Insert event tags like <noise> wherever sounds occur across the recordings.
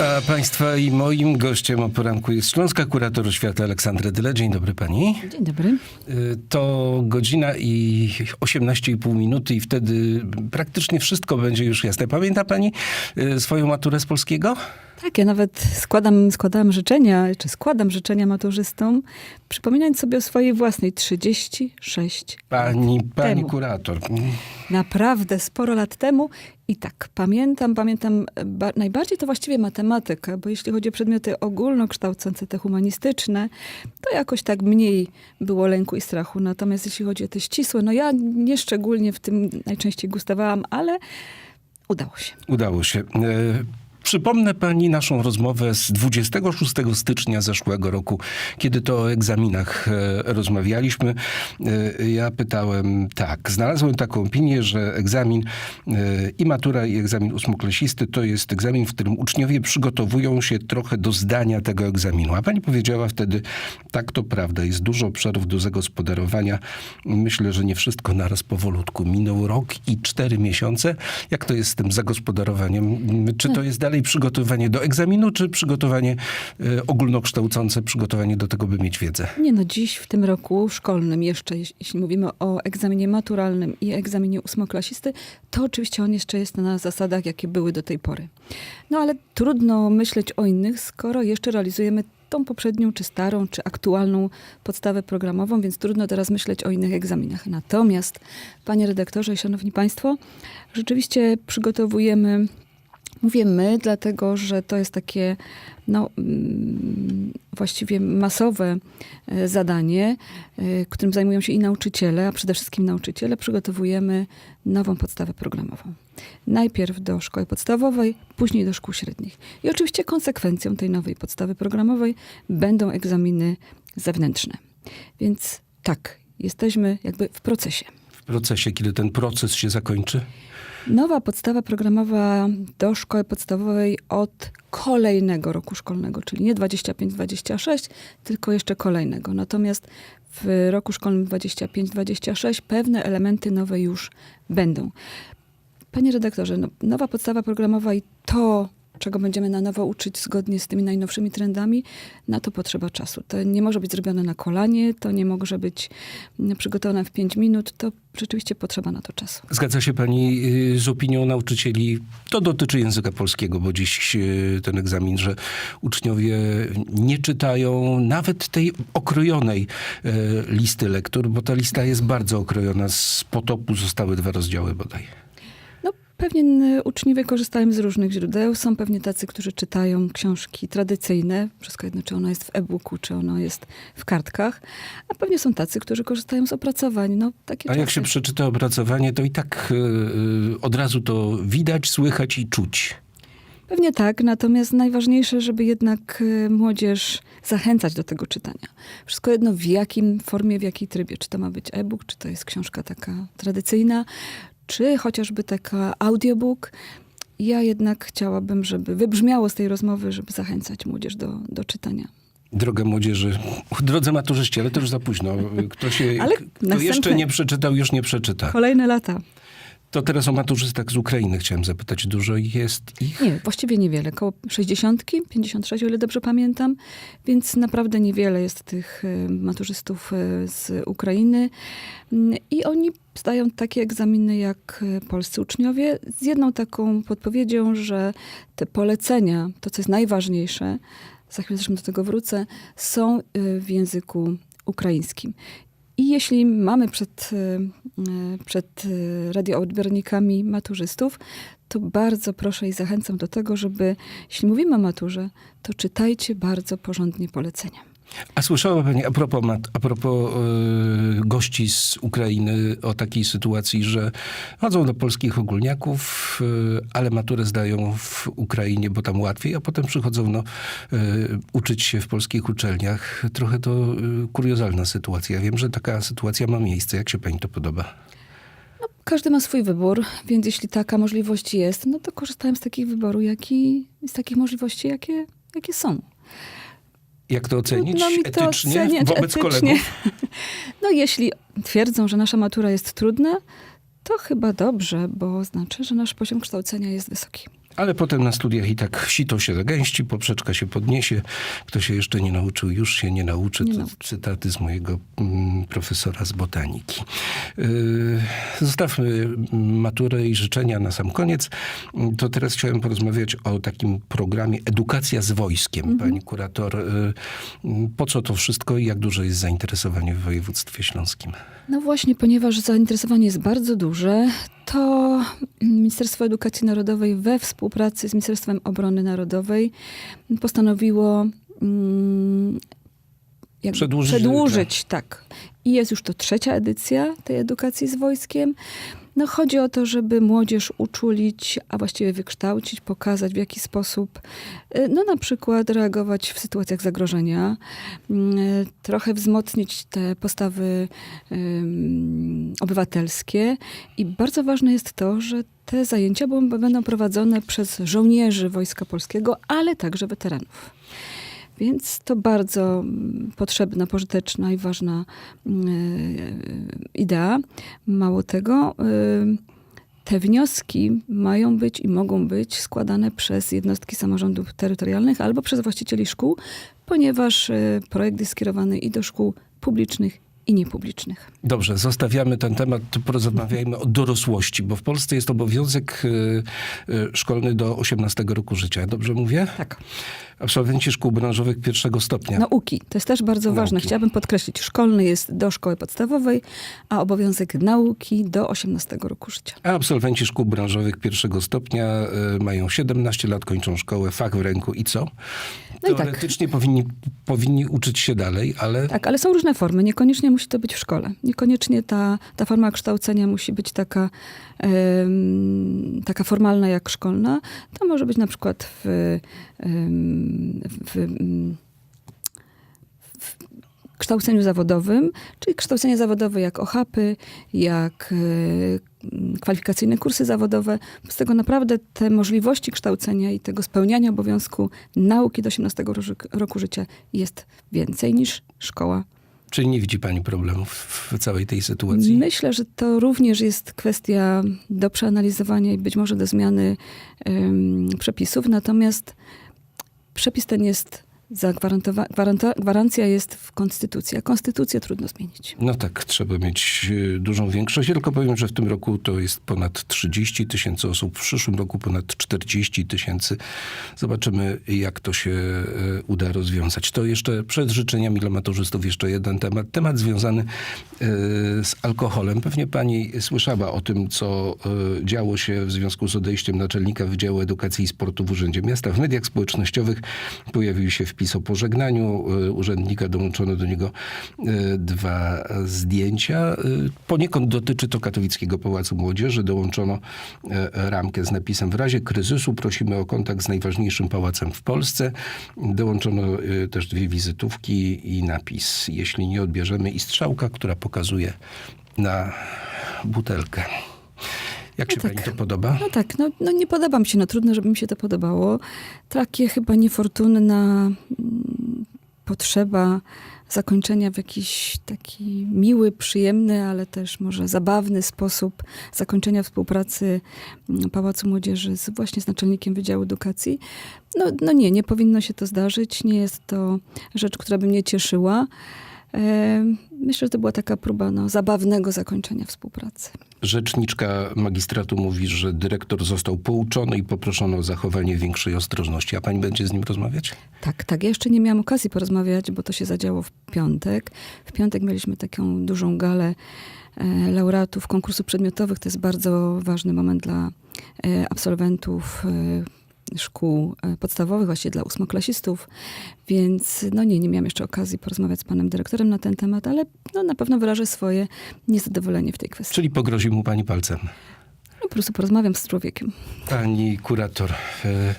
A Państwa i moim gościem o poranku jest Śląska Kurator Oświaty Aleksandra Dyle. Dzień dobry Pani. Dzień dobry. Y, To godzina i 18,5 minuty i wtedy praktycznie wszystko będzie już jasne. Pamięta Pani y, swoją maturę z polskiego? Tak, ja nawet składam, składałam życzenia, czy składam życzenia maturzystom, przypominając sobie o swojej własnej 36 Pani, pani Temu. kurator. naprawdę sporo lat temu. I tak, pamiętam, pamiętam ba- najbardziej to właściwie matematykę, bo jeśli chodzi o przedmioty ogólnokształcące, te humanistyczne, to jakoś tak mniej było lęku i strachu. Natomiast jeśli chodzi o te ścisłe, no ja nieszczególnie w tym najczęściej gustowałam, ale udało się. Udało się. Przypomnę pani naszą rozmowę z 26 stycznia zeszłego roku, kiedy to o egzaminach e, rozmawialiśmy. E, Ja pytałem tak, znalazłem taką opinię, że egzamin e, i matura i egzamin ósmoklasisty to jest egzamin, w którym uczniowie przygotowują się trochę do zdania tego egzaminu. A pani powiedziała wtedy, tak to prawda, jest dużo obszarów do zagospodarowania. Myślę, że nie wszystko naraz powolutku. Minął rok i cztery miesiące. Jak to jest z tym zagospodarowaniem? Czy to jest dalej przygotowanie do egzaminu, czy przygotowanie e, ogólnokształcące, przygotowanie do tego, by mieć wiedzę? Nie no, dziś w tym roku szkolnym jeszcze, jeś- jeśli mówimy o egzaminie maturalnym i egzaminie ósmoklasisty, to oczywiście on jeszcze jest na zasadach, jakie były do tej pory. No ale trudno myśleć o innych, skoro jeszcze realizujemy tą poprzednią, czy starą, czy aktualną podstawę programową, więc trudno teraz myśleć o innych egzaminach. Natomiast, panie redaktorze szanowni państwo, rzeczywiście przygotowujemy Mówię my, dlatego że to jest takie no, mm, właściwie masowe e, zadanie, e, którym zajmują się i nauczyciele, a przede wszystkim nauczyciele. Przygotowujemy nową podstawę programową. Najpierw do szkoły podstawowej, później do szkół średnich. I oczywiście konsekwencją tej nowej podstawy programowej będą egzaminy zewnętrzne. Więc tak, jesteśmy jakby w procesie. Procesie, kiedy ten proces się zakończy? Nowa podstawa programowa do szkoły podstawowej od kolejnego roku szkolnego, czyli nie 25-26, tylko jeszcze kolejnego. Natomiast w roku szkolnym 25-26 pewne elementy nowe już będą. Panie redaktorze, no, nowa podstawa programowa i to, czego będziemy na nowo uczyć zgodnie z tymi najnowszymi trendami, na to potrzeba czasu. To nie może być zrobione na kolanie, to nie może być mm, przygotowane w 5 minut, to rzeczywiście potrzeba na to czasu. Zgadza się pani y, z opinią nauczycieli? To dotyczy języka polskiego, bo dziś y, ten egzamin, że uczniowie nie czytają nawet tej okrojonej y, listy lektur, bo ta lista jest bardzo okrojona. Z potopu zostały dwa rozdziały bodaj. Pewnie y, uczniowie korzystają z różnych źródeł. Są pewnie tacy, którzy czytają książki tradycyjne, wszystko jedno, czy ono jest w e-booku, czy ono jest w kartkach. A pewnie są tacy, którzy korzystają z opracowań. No, takie A jak czasy. się przeczyta opracowanie, to i tak y, y, od razu to widać, słychać i czuć. Pewnie tak, natomiast najważniejsze, żeby jednak y, młodzież zachęcać do tego czytania. Wszystko jedno w jakim formie, w jakiej trybie. Czy to ma być e-book, czy to jest książka taka tradycyjna, czy chociażby taka audiobook. Ja jednak chciałabym, żeby wybrzmiało z tej rozmowy, żeby zachęcać młodzież do, do czytania. Droga młodzieży, <laughs> drodzy maturzyści, ale to już za późno. Kto, się, Ale kto jeszcze nie przeczytał, już nie przeczyta. Kolejne lata. To teraz o maturzystach z Ukrainy chciałem zapytać. Dużo jest ich? Nie, właściwie niewiele. Koło 60, 56, o ile dobrze pamiętam. Więc naprawdę niewiele jest tych e, maturzystów e, z Ukrainy. Mm, I oni zdają takie egzaminy jak e, polscy uczniowie, z jedną taką podpowiedzią, że te polecenia, to co jest najważniejsze, za chwilę zresztą do tego wrócę, są w języku ukraińskim. I jeśli mamy przed, e, e, przed e, radioodbiornikami maturzystów, to bardzo proszę i zachęcam do tego, żeby, jeśli mówimy o maturze, to czytajcie bardzo porządnie polecenia. A słyszała pani a propos, a propos y, gości z Ukrainy o takiej sytuacji, że chodzą do polskich ogólniaków, y, ale maturę zdają w Ukrainie, bo tam łatwiej, a potem przychodzą no, y, uczyć się w polskich uczelniach. Trochę to y, kuriozalna sytuacja. Wiem, że taka sytuacja ma miejsce. Jak się pani to podoba? Każdy ma swój wybór, więc jeśli taka możliwość jest, no to korzystałem z takich wyboru, jaki, z takich możliwości, jakie, jakie są. Jak to ocenić Trudno mi to etycznie oceniać wobec etycznie. kolegów? <laughs> No jeśli twierdzą, że nasza matura jest trudna, to chyba dobrze, bo znaczy, że nasz poziom kształcenia jest wysoki. Ale potem na studiach i tak sito się zagęści, poprzeczka się podniesie. Kto się jeszcze nie nauczył, już się nie nauczy. Nie to nauczy. cytaty z mojego mm, profesora z botaniki. Yy, zostawmy maturę i życzenia na sam koniec. To teraz chciałem porozmawiać o takim programie Edukacja z wojskiem. Pani kurator, mm, po co to wszystko i jak duże jest zainteresowanie w województwie śląskim? No właśnie, ponieważ zainteresowanie jest bardzo duże, to Ministerstwo Edukacji Narodowej we współpracy z Ministerstwem Obrony Narodowej postanowiło mm, przedłużyć tak. I jest już to trzecia edycja tej edukacji z wojskiem. No, chodzi o to, żeby młodzież uczulić, a właściwie wykształcić, pokazać w jaki sposób, y, no na przykład reagować w sytuacjach zagrożenia, y, trochę wzmocnić te postawy ym, obywatelskie. I bardzo ważne jest to, że te zajęcia będą prowadzone przez żołnierzy Wojska Polskiego, ale także weteranów. Więc to bardzo mm, potrzebna, pożyteczna i ważna mm, e, idea. Mało tego, y, te wnioski mają być i mogą być składane przez jednostki samorządów terytorialnych albo przez właścicieli szkół, ponieważ y, projekt jest skierowany i do szkół publicznych i niepublicznych. Dobrze, zostawiamy ten temat, porozmawiajmy o dorosłości, bo w Polsce jest obowiązek y, y, szkolny do 18 roku życia. Dobrze mówię? Tak. Absolwenci szkół branżowych pierwszego stopnia. Nauki. To jest też bardzo ważne. Nauki. Chciałabym podkreślić, szkolny jest do szkoły podstawowej, a obowiązek nauki do 18 roku życia. A absolwenci szkół branżowych pierwszego stopnia y, mają 17 lat, kończą szkołę, fach w ręku i co? No i tak. Teoretycznie powinni, powinni uczyć się dalej, ale Tak, ale są różne formy. Niekoniecznie musi to być w szkole. Niekoniecznie ta, ta forma kształcenia musi być taka, taka formalna jak szkolna. To może być na przykład w, w, w kształceniu zawodowym, czyli kształcenie zawodowe jak OHAPy, jak e, kwalifikacyjne kursy zawodowe. Z tego naprawdę te możliwości kształcenia i tego spełniania obowiązku nauki do 18 ro- roku życia jest więcej niż szkoła czy nie widzi pani problemów w całej tej sytuacji? Myślę, że to również jest kwestia do przeanalizowania i być może do zmiany em, przepisów, natomiast przepis ten jest gwarancja jest w konstytucji, a konstytucję trudno zmienić. No tak, trzeba mieć y, dużą większość. Tylko powiem, że w tym roku to jest ponad 30 tysięcy osób, w przyszłym roku ponad 40 tysięcy. Zobaczymy, jak to się y, uda rozwiązać. To jeszcze przed życzeniami dla maturzystów jeszcze jeden temat. Temat związany y, z alkoholem. Pewnie pani słyszała o tym, co działo się w związku z odejściem naczelnika Wydziału Edukacji i Sportu w Urzędzie Miasta. W mediach społecznościowych pojawił się wpis o pożegnaniu y, urzędnika. Dołączono do niego y, dwa zdjęcia. Y, Poniekąd dotyczy to katowickiego Pałacu Młodzieży. Dołączono e, ramkę z napisem w razie kryzysu prosimy o kontakt z najważniejszym pałacem w Polsce. Dołączono też dwie wizytówki i napis jeśli nie odbierzemy i strzałka, która pokazuje na butelkę. Jak się No tak. pani to podoba? No tak, no, no nie podoba mi się, no trudno, żeby mi się to podobało. Takie chyba niefortunna mm, potrzeba zakończenia w jakiś taki miły, przyjemny, ale też może zabawny sposób zakończenia współpracy mm, Pałacu Młodzieży z, właśnie z naczelnikiem Wydziału Edukacji. No, no nie, nie powinno się to zdarzyć. Nie jest to rzecz, która by mnie cieszyła. Myślę, że to była taka próba no, zabawnego zakończenia współpracy. Rzeczniczka magistratu mówi, że dyrektor został pouczony i poproszono o zachowanie większej ostrożności. A pani będzie z nim rozmawiać? Tak, tak. Ja jeszcze nie miałam okazji porozmawiać, bo to się zadziało w piątek. W piątek mieliśmy taką dużą galę e, laureatów konkursów przedmiotowych. To jest bardzo ważny moment dla e, absolwentów e, szkół e, podstawowych, właściwie dla ósmoklasistów. Więc no nie, nie miałam jeszcze okazji porozmawiać z panem dyrektorem na ten temat, ale no, na pewno wyrażę swoje niezadowolenie w tej kwestii. Czyli pogrozi mu pani palcem. No, po prostu porozmawiam z człowiekiem. Pani kurator, e,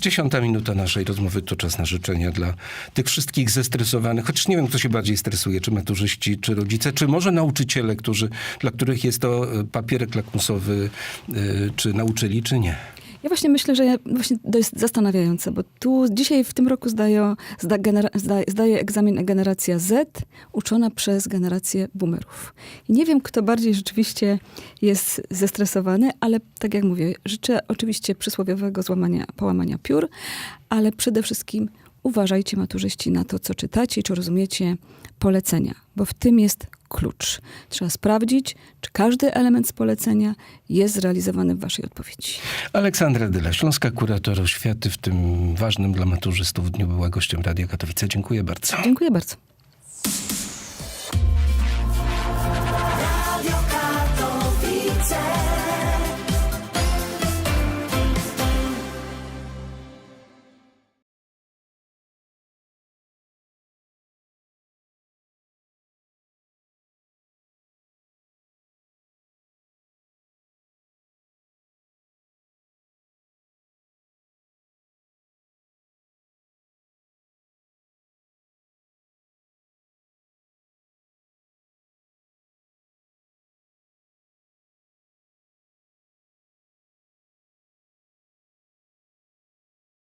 dziesiąta minuta naszej rozmowy to czas na życzenia dla tych wszystkich zestresowanych, chociaż nie wiem, kto się bardziej stresuje, czy maturzyści, czy rodzice, czy może nauczyciele, którzy, dla których jest to e, papierek lakmusowy, czy nauczyli, czy nie. Ja właśnie myślę, że ja, właśnie to jest zastanawiające, bo tu dzisiaj w tym roku zdaje, zda, genera, zda, egzamin generacja Z, uczona przez generację boomerów. I nie wiem, kto bardziej rzeczywiście jest zestresowany, ale tak jak mówię, życzę oczywiście przysłowiowego złamania, połamania piór, ale przede wszystkim uważajcie maturzyści na to, co czytacie i czy rozumiecie polecenia, bo w tym jest klucz. Trzeba sprawdzić, czy każdy element z polecenia jest zrealizowany w waszej odpowiedzi. Aleksandra Dyla, Śląska Kurator Oświaty w tym ważnym dla maturzystów dniu była gościem Radia Katowice. Dziękuję bardzo. Dziękuję bardzo.